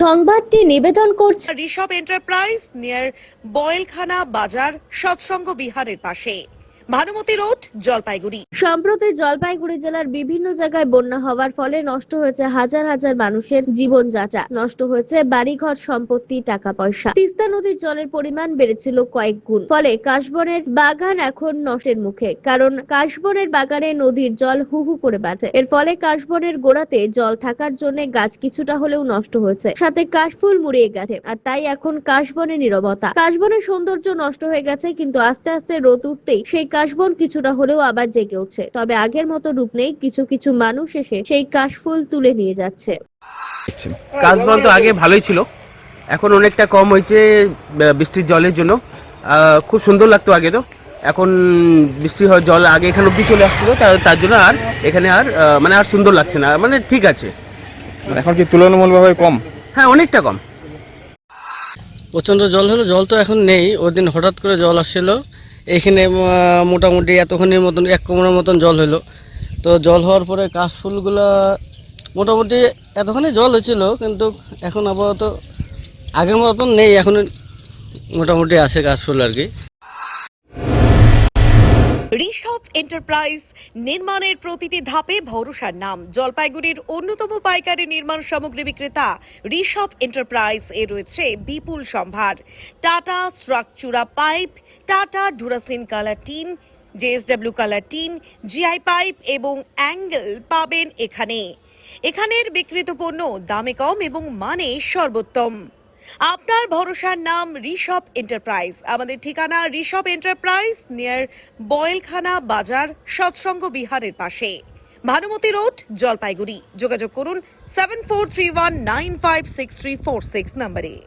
সংবাদটি নিবেদন করছে ঋষভ এন্টারপ্রাইজ নিয়ার বয়েলখানা বাজার সৎসঙ্গ বিহারের পাশে। ভানুমতি রোড, জলপাইগুড়ি। সম্প্রতি জলপাইগুড়ি জেলার বিভিন্ন জায়গায় বন্যা হওয়ার ফলে নষ্ট হয়েছে হাজার হাজার মানুষের জীবন জীবনযাত্রা। নষ্ট হয়েছে বাড়িঘর সম্পত্তি, টাকা পয়সা। তিস্তা নদীর জলের পরিমাণ বেড়েছিল কয়েক গুণ। ফলে কাশবনের বাগান এখন নষ্টের মুখে। কারণ কাশবনের বাগানে নদীর জল হু হু করে বাড়ছে। এর ফলে কাশবনের গোড়াতে জল থাকার জন্য গাছ কিছুটা হলেও নষ্ট হয়েছে। সাথে কাশফুল মুড়িয়ে গেছে। আর তাই এখন কাশবনের নীরবতা। কাশবনের সৌন্দর্য নষ্ট হয়ে গেছে, কিন্তু আস্তে আস্তে রোদ উঠতেই সেই কাশবন কিছুটা হলেও আবার জেগে উঠছে। তবে আগের মতো রূপ নেই কিছু কিছু মানুষ এসে সেই কাশফুল তুলে নিয়ে যাচ্ছে। কাশবন তো আগে ভালোই ছিল। এখন অনেকটা কম হয়েছে বৃষ্টির জলের জন্য। আহ, খুব সুন্দর লাগতো আগে তো। এখন বৃষ্টি হয় জল আগে এখানে অব্দি চলে আসছিল তার- জন্য আর এখানে আর আহ, মানে আর সুন্দর লাগছে না। মানে ঠিক আছে। এখন কি তুলনামূলকভাবে কম? হ্যাঁ অনেকটা কম। প্রচণ্ড জল হলো জল তো এখন নেই। ওই দিন হঠাৎ করে জল আসছিল। এইখানে মোটামুটি এতক্ষণের মতন, এক কোমরের মতন জল হলো তো জল হওয়ার পরে কাশফুলগুলো মোটামুটি এতক্ষণে জল হয়েছিল কিন্তু এখন আপাতত আগের মতন নেই এখন মোটামুটি আছে কাশফুল আর কি। ঋষভ এন্টারপ্রাইজ নির্মাণের প্রতিটি ধাপে ভরসার নাম। জলপাইগুড়ির অন্যতম পাইকারি নির্মাণ সামগ্রী বিক্রেতা ঋষভ এন্টারপ্রাইজ এ রয়েছে বিপুল সম্ভার। Tata Structura pipe, Tata Durashine colour tin JSW colour tin GI pipe এবং অ্যাঙ্গেল পাবেন এখানে। এখানের বিক্রিত পণ্য দামে কম এবং মানে সর্বোত্তম। আপনার ভরসার নাম ঋষভ এন্টারপ্রাইজ। আমাদের ঠিকানা ঋষভ এন্টারপ্রাইজ নিয়ার বয়েলখানা বাজার, সৎসঙ্গ বিহারের পাশে। ভানুমতি রোড, জলপাইগুড়ি। যোগাযোগ করুন seven four three one nine five six three four six নম্বরে।